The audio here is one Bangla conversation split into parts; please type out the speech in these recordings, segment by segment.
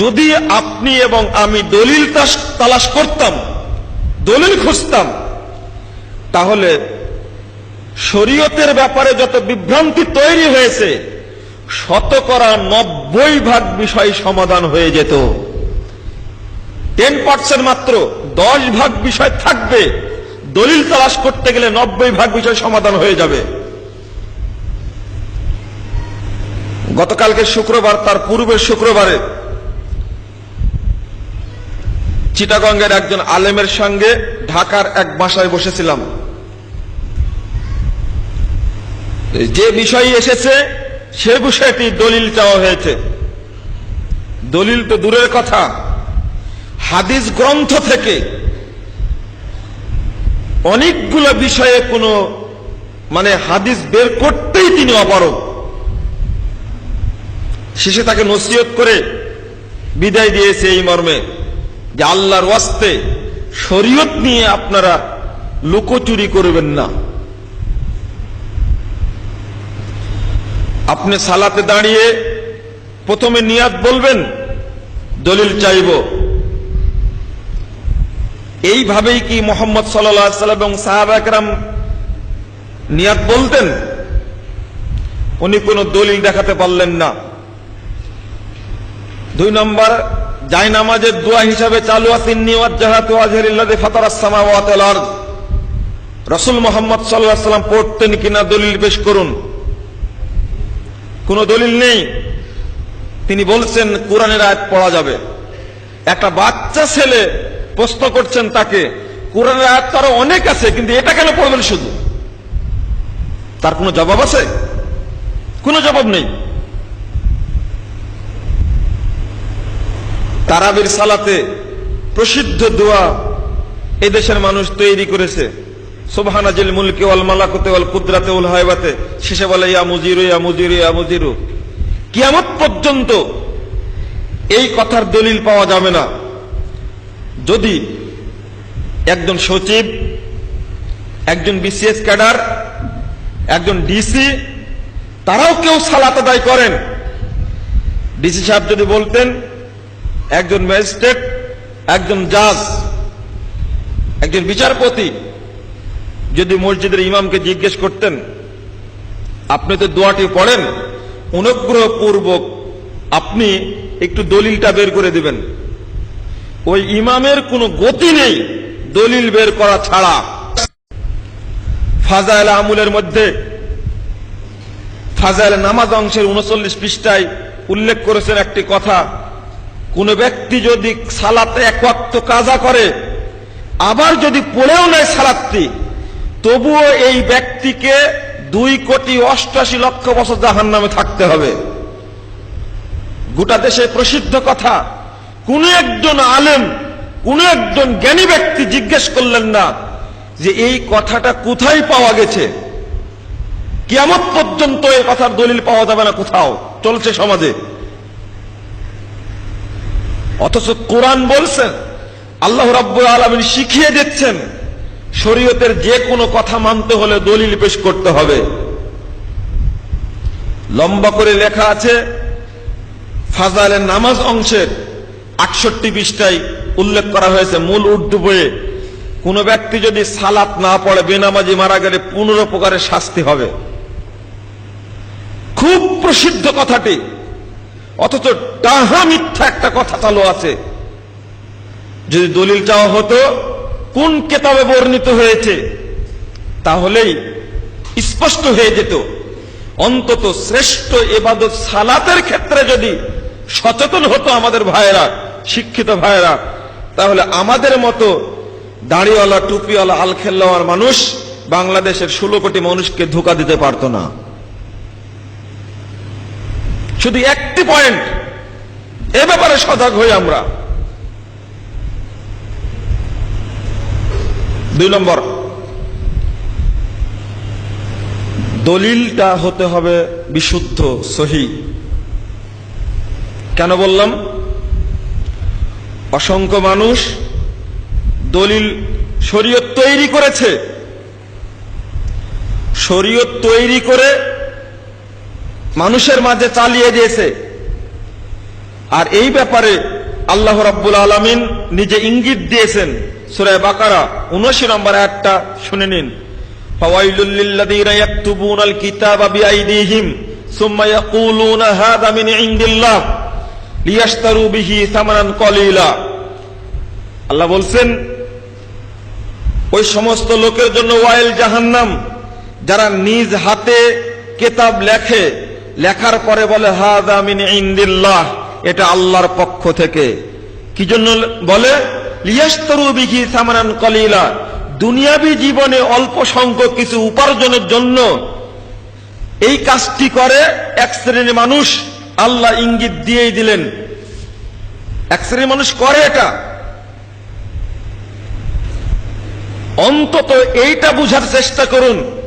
যদি আপনি এবং আমি দলিল তালাশ করতাম, দলিল খুঁজতাম, তাহলে শরীয়তের ব্যাপারে যত বিভ্রান্তি তৈরি হয়েছে, শতকরা নব্বই ভাগ বিষয় সমাধান হয়ে যেত। টেন পার্সেন্ট মাত্র দশ ভাগ বিষয় থাকবে। দলিল তালাশ করতে গেলে নব্বই ভাগ বিষয় সমাধান হয়ে যাবে। গতকালকে শুক্রবার, তার পূর্বের শুক্রবারে চিটাগঙ্গের একজন আলেমের সঙ্গে ঢাকার এক বাসায় বসেছিলাম। যে বিষয় এসেছে, সে বিষয়টি দলিল চাওয়া হয়েছে। দলিল তো দূরের কথা। হাদিস গ্রন্থ থেকে অনেকগুলো বিষয়ে কোনো মানে হাদিস বের করতেই তিনি অপারগ। শেষে তাকে নসিহত করে বিদায় দিয়েছে এই মর্মে। যে আল্লাহর ওয়াস্তে শরীয়ত নিয়ে আপনারা লুকোচুরি করবেন না। আপনি সালাতে দাঁড়িয়ে প্রথমে নিয়াত বলবেন, দলিল চাইব। এইভাবেই কি মোহাম্মদ সাল্লাম এবং সাহাবা একরাম নিয়াত বলতেন? উনি কোনো দলিল দেখাতে পারলেন না। দুই নম্বর জাই নামাজের দোয়া হিসাবে চালু আরদ। রাসূল মুহাম্মদ সাল্লাম পড়তেন কিনা দলিল পেশ করুন। কোন দলিল নেই। তিনি বলছেন, কোরআনের আয়াত পড়া যাবে। একটা বাচ্চা ছেলে প্রশ্ন করছেন তাকে, কোরআনের আয়াত তো আরও অনেক আছে, কিন্তু এটা কেন পড়বেন শুধু? তার কোনো জবাব আছে? কোনো জবাব নেই। তারাবির সালাতে প্রসিদ্ধ দোয়া এই দেশের মানুষ তৈরি করেছে। সুবহানাজিল মুলকি ওয়াল মালাকুতে ওয়াল কুদরাতে ওয়াল হায়বাতে। শেষে বলে, ইয়া মুজিরু ইয়া মুজিরু ইয়া মুজিরু। কিয়ামত পর্যন্ত এই কথার দলিল পাওয়া যাবে না। যদি একজন সচিব, একজন বিসিএস ক্যাডার, একজন ডিসি, তারাও কেউ সালাত আদায় করেন। ডিসি সাহেব যদি বলতেন একজন ম্যাজিস্ট্রেট, একজন জাজ, একজন বিচারপতি। যদি মসজিদের ইমামকে জিজ্ঞেস করতেন, আপনি তো দোয়াটি পড়েন অনুগ্রহ পূর্বক আপনি একটু দলিলটা বের করে দিবেন। ওই ইমামের কোনো গতি নেই দলিল বের করা ছাড়া। ফাজাইল আমুলের মধ্যে ফাজাইল নামাজ অংশের উনচল্লিশ পৃষ্ঠায় উল্লেখ করেছেন একটি কথা। কোন ব্যক্তি যদি সালাতে এক ওয়াক্ত কাজা করে, আবার যদি পড়েও নেয় সালাতটি, তবুও এই ব্যক্তিকে দুই কোটি অষ্টাশি লক্ষ বছর জাহান নামে থাকতে হবে। গোটা দেশে প্রসিদ্ধ কথা, কোন একজন আলেম, কোন একজন জ্ঞানী ব্যক্তি জিজ্ঞেস করলেন না যে এই কথাটা কোথায় পাওয়া গেছে। কিয়ামত পর্যন্ত এই কথার দলিল পাওয়া যাবে না কোথাও, চলছে সমাজে। অথচ কোরআন বলছেন, আল্লাহ রাব্বুল আলমিন শিখিয়ে দিচ্ছেন, শরীয়তের যে কোনো কথা মানতে হলে দলিল পেশ করতে হবে। লম্বা করে লেখা আছে ফাজালের নামাজ অংশের আটষট্টি পৃষ্ঠায় উল্লেখ করা হয়েছে, মূল উর্দু বইয়ে, কোন ব্যক্তি যদি সালাত না পড়ে, বেনামাজি মারা গেলে পনেরো প্রকারের শাস্তি হবে। খুব প্রসিদ্ধ কথাটি। অথচ ডাহা মিথ্যা একটা কথা চালু আছে। যদি দলিল চাওয়া হতো, কোন কেতাবে বর্ণিত হয়েছে, তাহলেই স্পষ্ট হয়ে যেত। অন্তত শ্রেষ্ঠ এবাদত সালাতের ক্ষেত্রে যদি সচেতন হতো আমাদের ভাইয়েরা, শিক্ষিত ভাইয়েরা, তাহলে আমাদের মতো দাড়িওয়ালা, টুপিওয়ালা, আলখেল্লাওয়ার মানুষ বাংলাদেশের ষোলো কোটি মানুষকে ধোকা দিতে পারত না। শুধু একটি পয়েন্ট এ ব্যাপারে সজাগ হই আমরা। দুই নম্বর। দলিলটা হতে হবে বিশুদ্ধ, সহি। কেন বললাম? অসংখ্য মানুষ দলিল, শরীয়ত তৈরি করেছে। শরীয়ত তৈরি করে মানুষের মাঝে চালিয়ে দিয়েছে। আর এই ব্যাপারে আল্লাহ রাব্বুল আলামিন নিজে ইঙ্গিত দিয়েছেন। সূরা বাকারা 79 নম্বর একটা শুনে নিন। আল্লাহ বলছেন, ওই সমস্ত লোকের জন্য ওয়াইল জাহান্নাম, যারা নিজ হাতে কেতাব লেখে লেখার পরে বলে, হাদা ইনদিল্লাহ। এটা আল্লাহর পক্ষ থেকে। কি জন্য বলে? কলিলা। দুনিয়াবি জীবনে অল্প সংখ্যক কিছু উপার্জনের জন্য এই কাজটি করে এক শ্রেণির মানুষ। আল্লাহ ইঙ্গিত দিয়েই দিলেন। এক শ্রেণির মানুষ করে এটা। অন্তত এইটা বুঝার চেষ্টা করুন।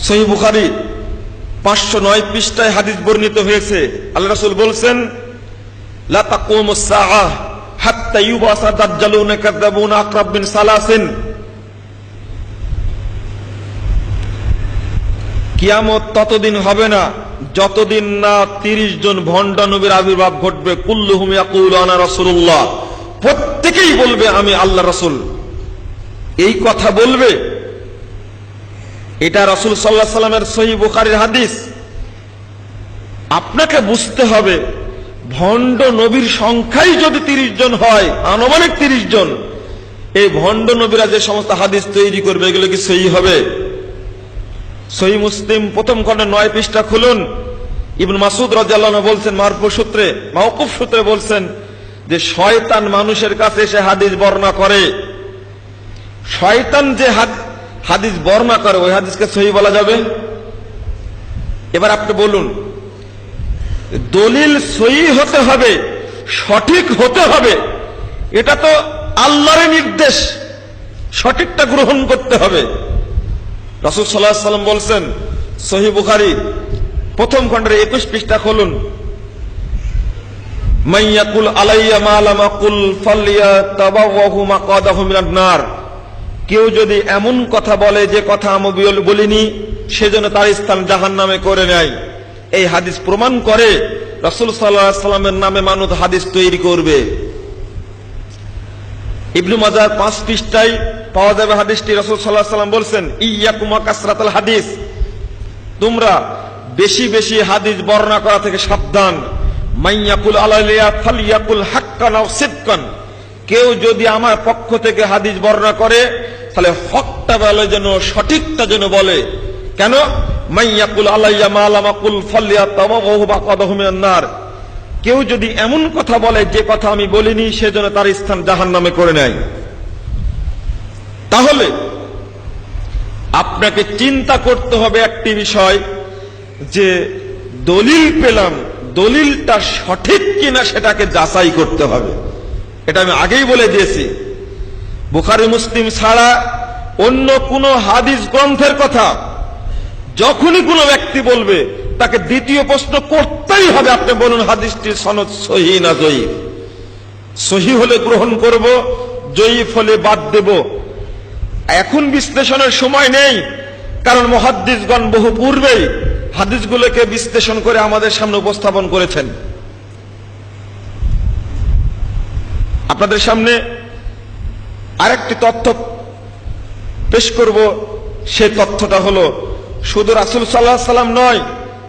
সহি বুখারি পাঁচশো নয় পৃষ্ঠায় হাদিস বর্ণিত হয়েছে। আল্লাহ রাসূল বলছেন কিয়ামত ততদিন হবে না, যতদিন না তিরিশ জন ভণ্ড আবির্ভাব ঘটবে। কুল্লুহুম ইয়াকুলু আনা রাসূলুল্লাহ। প্রত্যেকেই বলবে, আমি আল্লাহ রাসূল। এই কথা বলবে এটা রাসূল আলাইহি সাল্লামের সহি বুখারীর হাদিস। আপনাকে বুঝতে হবে, ভণ্ড নবীর সংখ্যাই যদি তিরিশ জন হয়, আনুমানিক তিরিশ জন, এই ভণ্ড নবীরা যে সমস্ত হাদিস তৈরি করবে, এগুলো কি সহি হবে? সহি মুসলিম প্রথম খণ্ডে নয় পৃষ্ঠা খুলুন। ইবন মাসুদ রাজিয়াল্লাহ বলছেন মারফু সূত্রে মাহকুফ সূত্রে বলছেন যে শয়তান মানুষের কাছে এসে হাদিস বর্ণনা করে। শয়তান যে হাদিস বর্ণনা করে, ওই হাদিসকে সহি বলা যাবে? এবার আপনি বলুন, দলিল সহি হতে হবে, সঠিক হতে হবে, এটা তো আল্লাহর নির্দেশ, সঠিকটা গ্রহণ করতে হবে। রাসুল সাল্লাহ সাল্লাম বলছেন, সহি বুখারি, প্রথম খণ্ডের একুশ পৃষ্ঠা খুলুন। মাইয়াকুল আলাইয়া মালামা কুল ফালিয়া তাবাওয়াহু মাকাদাহু মিনান নার। কেউ যদি এমন কথা বলে যে কথা আমি বলিনি সেজন্য তার স্থান জাহান্নামে করে নেয়। এই হাদিস প্রমাণ করে রসুল সাল্লামের নামে মানুষ হাদিস তৈরি করবে। ইবনু মাজার পাঁচ পৃষ্ঠায় পাওয়া যাবে হাদিসটি রসুল আলাইহি সাল্লাম বলছেন, ইয়াকুমা কাসরাতাল হাদিস। তোমরা বেশি বেশি হাদিস বর্ণনা করা থেকে সাবধান। মাইয়াকুল আলাইয়া ফালিয়াকুল হাক্কান সিদকান। কেউ যদি আমার পক্ষ থেকে হাদিস বর্ণনা করে তাহলে হকটা বলে যেন, সঠিকটা যেন বলে। কেন? মাইয়াকুল আলাইয়া মালামাকুল কেউ যদি এমন কথা বলে, যে কথা আমি বলিনি সেজন্য তার স্থান জাহান্নামে করে নেয়। তাহলে, আপনাকে চিন্তা করতে হবে একটি বিষয়, যে দলিল পেলাম, দলিলটা সঠিক কিনা সেটাকে যাচাই করতে হবে। এটা আমি আগেই বলে দিয়েছি। বুখারি মুসলিম ছাড়া অন্য কোন হাদিস গ্রন্থের কথা। যখনই কোনো ব্যক্তি বলবে, তাকে দ্বিতীয় প্রশ্ন করতেই হবে, আপনি বলুন, হাদিসটির সনদ সহি না জয়ীফ সহি হলে গ্রহণ করব, জয়ীফ হলে বাদ দেব। এখন বিশ্লেষণের সময় নেই, কারণ মহাদ্দিসগণ বহু পূর্বেই হাদিসগুলোকে বিশ্লেষণ করে আমাদের সামনে উপস্থাপন করেছেন। আপনাদের সামনে আরেকটি তথ্য পেশ করব। সে তথ্যটা হলো, শুধু রাসুল সাল্লাহ সাল্লাম নয়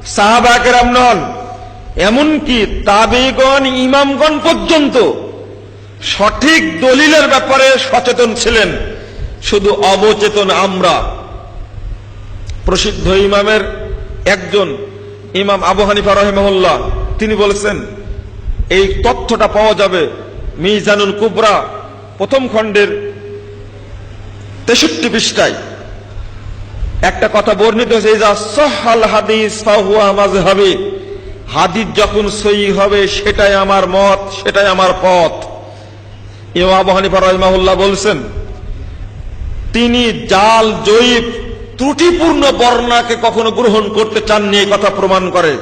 সাহাবাকেরাম নন, এমনকি তাবেগণ, ইমামগণ পর্যন্ত সঠিক দলিলের ব্যাপারে সচেতন ছিলেন। শুধু অবচেতন আমরা। প্রসিদ্ধ ইমামের একজন, ইমাম আবু হানিফা রহেমহল্লা তিনি বলেছেন, এই তথ্যটা পাওয়া যাবে মিজানুল কুবরা প্রথম খণ্ডের তেষট্টি পৃষ্ঠায় একটা কথা বর্ণিত হয়েছে যা সহাল হাদিস ফাহুয়া মাযহাবি হাদিস যখন সই হবে সেটাই আমার মত, সেটাই আমার পথ। ইমাম আবু হানিফা বলছেন, তিনি জাল জয়ীব ত্রুটিপূর্ণ বর্ণাকে কখনো গ্রহণ করতে চাননি কথা প্রমাণ করে।